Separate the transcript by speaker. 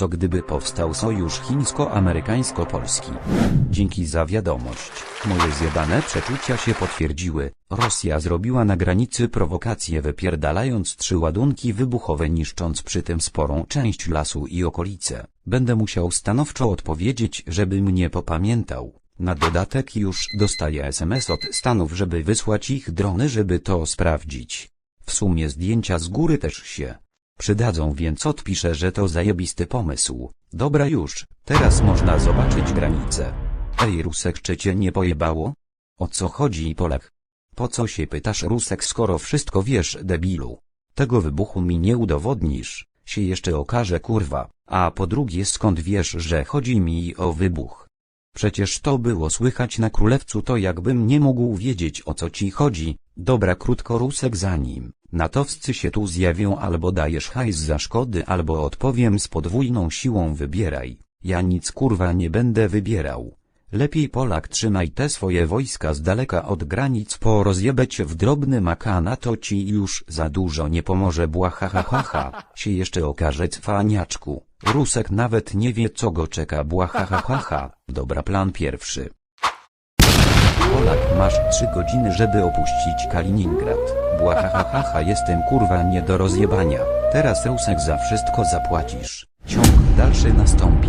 Speaker 1: Co gdyby powstał sojusz chińsko-amerykańsko-polski? Dzięki za wiadomość. Moje zjadane przeczucia się potwierdziły. Rosja zrobiła na granicy prowokacje wypierdalając trzy ładunki wybuchowe niszcząc przy tym sporą część lasu i okolice. Będę musiał stanowczo odpowiedzieć, żeby mnie popamiętał. Na dodatek już dostaję SMS od Stanów, żeby wysłać ich drony, żeby to sprawdzić. W sumie zdjęcia z góry też się przydadzą, więc odpiszę, że to zajebisty pomysł. Dobra już, teraz można zobaczyć granicę. Ej Rusek, czy cię nie pojebało? O co chodzi Polak? Po co się pytasz Rusek, skoro wszystko wiesz, debilu? Tego wybuchu mi nie udowodnisz, się jeszcze okaże kurwa, a po drugie skąd wiesz, że chodzi mi o wybuch? Przecież to było słychać na królewcu to jakbym nie mógł wiedzieć o co ci chodzi, dobra krótko Rusek zanim, natowscy się tu zjawią albo dajesz hajs za szkody albo odpowiem z podwójną siłą wybieraj, ja nic kurwa nie będę wybierał. Lepiej Polak trzymaj te swoje wojska z daleka od granic po rozjebeć w drobny makana to ci już za dużo nie pomoże błaha ha ha ha, się jeszcze okaże cwaniaczku. Rusek nawet nie wie co go czeka błaha ha ha ha, dobra plan pierwszy. Polak masz trzy godziny żeby opuścić Kaliningrad. Błaha ha ha ha jestem kurwa nie do rozjebania. Teraz Rusek za wszystko zapłacisz. Ciąg dalszy nastąpi.